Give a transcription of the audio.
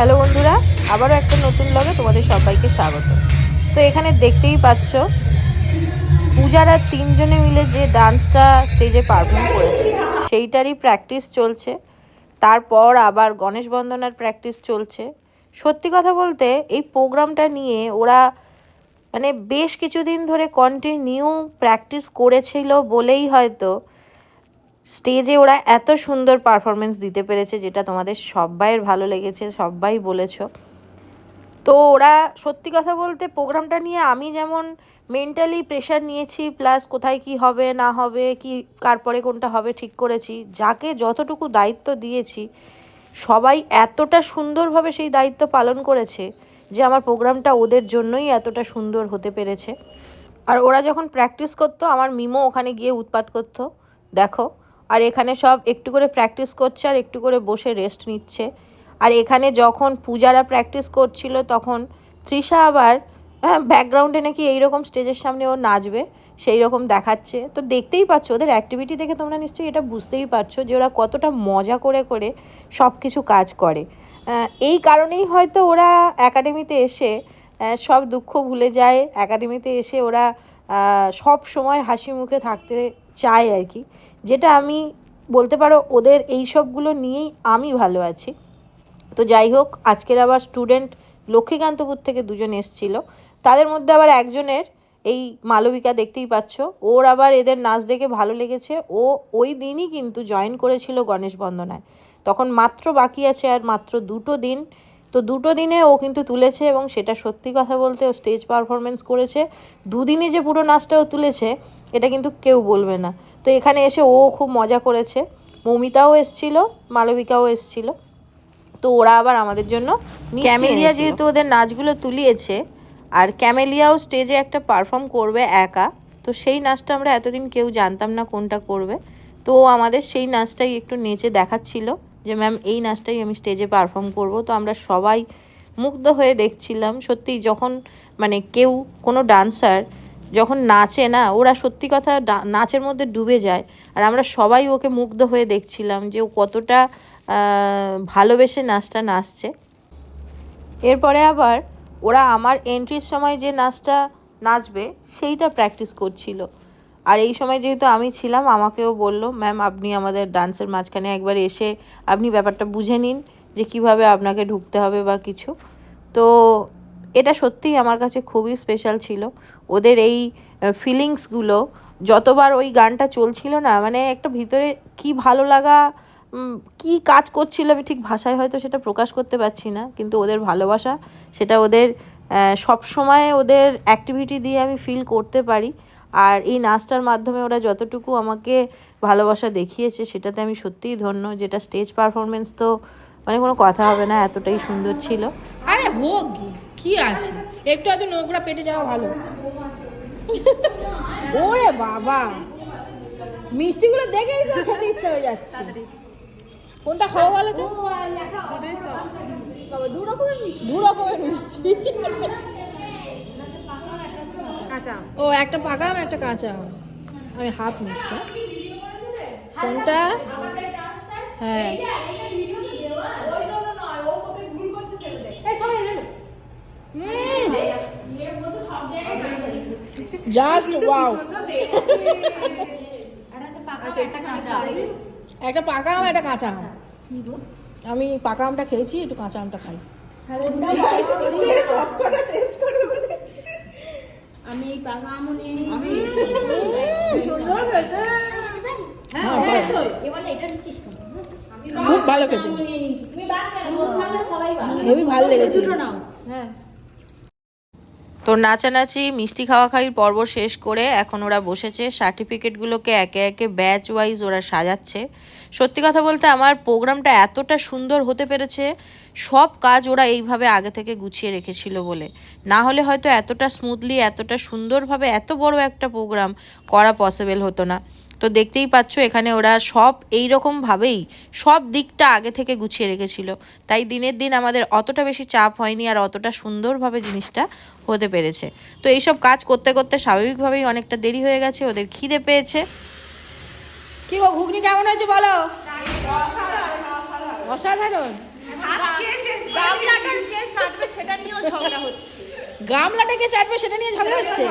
Hello বন্ধুরা, আবারও একটা নতুন লগে তোমাদের সবাইকে স্বাগত। তো এখানে দেখতেই পাচ্ছ, পূজারা তিনজনে মিলে যে ডান্সটা স্টেজে পারফর্ম করেছে, সেইটারই প্র্যাকটিস চলছে। তারপর আবার গণেশ বন্দনার প্র্যাকটিস চলছে। সত্যি কথা বলতে, এই প্রোগ্রামটা নিয়ে ওরা মানে বেশ কিছুদিন ধরে কন্টিনিউ প্র্যাকটিস করেছিল বলেই হয়তো স্টেজে ওরা এত সুন্দর পারফরমেন্স দিতে পেরেছে, যেটা তোমাদের সবাইয়ের ভালো লেগেছে সবাই বলেছ। তো ওরা সত্যি কথা বলতে প্রোগ্রামটা নিয়ে আমি যেমন মেন্টালি প্রেশার নিয়েছি প্লাস কোথায় কি হবে, না হবে, কি কার পরে কোনটা হবে ঠিক করেছি, যাকে যতটুকু দায়িত্ব দিয়েছি, সবাই এতটা সুন্দরভাবে সেই দায়িত্ব পালন করেছে, যে আমার প্রোগ্রামটা ওদের জন্যই এতটা সুন্দর হতে পেরেছে। আর ওরা যখন প্র্যাকটিস করতো, আমার মিমো ওখানে গিয়ে উৎপাত করতো। দেখো আর এখানে সব একটু করে প্র্যাকটিস করছে আর একটু করে বসে রেস্ট নিচ্ছে। আর এখানে যখন পূজারা প্র্যাকটিস করছিল তখন তৃষা আবার হ্যাঁ ব্যাকগ্রাউন্ডে নাকি এইরকম স্টেজের সামনে ও নাচবে সেই রকম দেখাচ্ছে। তো দেখতেই পাচ্ছ, ওদের অ্যাক্টিভিটি দেখে তোমরা নিশ্চয়ই এটা বুঝতেই পারছ যে ওরা কতটা মজা করে করে সব কিছু কাজ করে। এই কারণেই হয়তো ওরা একাডেমিতে এসে সব দুঃখ ভুলে যায়। একাডেমিতে এসে ওরা সব সময় হাসি মুখে থাকতে চায় আর কি। যেটা আমি বলতে পারো ওদের এই সবগুলো নিয়েই আমি ভালো আছি। তো যাই হোক, আজকের আবার স্টুডেন্ট লক্ষ্মীকান্তপুর থেকে দুজন এসছিল। তাদের মধ্যে আবার একজনের এই মালবিকা দেখতেই পাচ্ছ। ওর আবার এদের নাচ দেখে ভালো লেগেছে। ও ওই দিনই কিন্তু জয়েন করেছিল গণেশ বন্দনায়। তখন মাত্র বাকি আছে আর মাত্র দুটো দিন। তো দুটো দিনে ও কিন্তু তুলেছে এবং সেটা সত্যি কথা বলতে ও স্টেজ পারফরমেন্স করেছে। দুদিনে যে পুরো নাচটা ও তুলেছে, এটা কিন্তু কেউ বলবে না। তো এখানে এসে ও খুব মজা করেছে। মৌমিতাও এসছিল, মালবিকাও এসছিল। তো ওরা আবার আমাদের জন্য ক্যামেলিয়া যেহেতু ওদের নাচগুলো তুলিয়েছে, আর ক্যামেলিয়াও স্টেজে একটা পারফর্ম করবে একা, তো সেই নাচটা আমরা এতদিন কেউ জানতাম না কোনটা করবে। তো আমাদের সেই নাচটাই একটু নেচে দেখাচ্ছিল। যে ম্যাম এই নাচটাই আমি স্টেজে পারফর্ম করব। তো আমরা সবাই মুগ্ধ হয়ে দেখছিলাম। সত্যি যখন মানে কেউ, কোনো ডান্সার যখন নাচে না, ওরা সত্যি কথা নাচের মধ্যে ডুবে যায়। আর আমরা সবাই ওকে মুগ্ধ হয়ে দেখছিলাম যে ও কতটা ভালোবেসে নাচটা নাচছে। এরপরে আবার ওরা আমার এন্ট্রির সময় যে নাচটা নাচবে, সেইটা প্র্যাকটিস করছিল। আর এই সময় যেহেতু আমি ছিলাম, আমাকেও বলল, ম্যাম, আপনি আমাদের ডান্সের মাঝখানে একবার এসে আপনি ব্যাপারটা বুঝে নিন যে কীভাবে আপনাকে ঢুকতে হবে বা কিছু। তো এটা সত্যিই আমার কাছে খুবই স্পেশাল ছিল। ওদের এই ফিলিংসগুলো যতবার ওই গানটা চলছিল না মানে একটা ভিতরে কি ভালো লাগা কি কাজ করছিল আমি ঠিক ভাষায় হয়তো সেটা প্রকাশ করতে পারছি না, কিন্তু ওদের ভালোবাসা, সেটা ওদের সব সময় ওদের অ্যাক্টিভিটি দিয়ে আমি ফিল করতে পারি। আর এই নাচটার মাধ্যমে ওরা যতটুকু আমাকে ভালোবাসা দেখিয়েছে সেটাতে আমি সত্যিই ধন্য। যেটা স্টেজ পারফরমেন্স তো মানে কোনো কথা হবে না এতটাই সুন্দর ছিল। আরে হোক কি আছে? একটু হয়তো নোংরা পেটে যাওয়া ভালো। ওরে বাবা। মিষ্টিগুলো দেখেই তো খেতে ইচ্ছা হয়ে যাচ্ছে। কোনটা খাওয়া ভালো তো? দু রকমের মিষ্টি। দু রকমের মিষ্টি। ও একটা পাকা আম একটা কাঁচা আম। আমি হাফ নিচ্ছি। কোনটা? হ্যাঁ। Just wow. একটা পাকা আম একটা কাঁচা আম। আমি পাকা আমটা খেয়েছি একটু কাঁচা আমটা খাই। আমি এই পাকা আমও নিয়ে নিয়েছি হ্যাঁ, ভালো। এবার এটা নিচ্ছিস খুব ভালো খেতে। তুমি বাদ কেন? সবাই ভালো লেগেছে হ্যাঁ। তো নাচানাচি, মিষ্টি খাওয়া খাওয়ির পর্ব শেষ করে এখন ওরা বসেছে। সার্টিফিকেটগুলোকে একে একে ব্যাচ ওয়াইজ ওরা সাজাচ্ছে। সত্যি কথা বলতে আমার প্রোগ্রামটা এতটা সুন্দর হতে পেরেছে, সব কাজ ওরা এইভাবে আগে থেকে গুছিয়ে রেখেছিল বলে। না হলে হয়তো এতটা স্মুথলি এতটা সুন্দরভাবে এত বড় একটা প্রোগ্রাম করা পসিবল হতো না। তো দেখতেই পাচ্ছ, এখানে ওরা সব এই রকমভাবেই সব দিকটা আগে থেকে গুছিয়ে রেখেছিল। তাই দিনের দিন আমাদের অতটা বেশি চাপ হয়নি আর অতটা সুন্দরভাবে জিনিসটা হতে পেরেছে। তো এইসব কাজ করতে করতে স্বাভাবিকভাবেই অনেকটা দেরি হয়ে গেছে, ওদের খিদে পেয়েছে। কি গো, ঘুগনি কেমন হয়েছে বলো? অসাধারণ। হচ্ছে। গামলাটাকে চাটবে সেটা নিয়ে ঝগড়া হচ্ছে?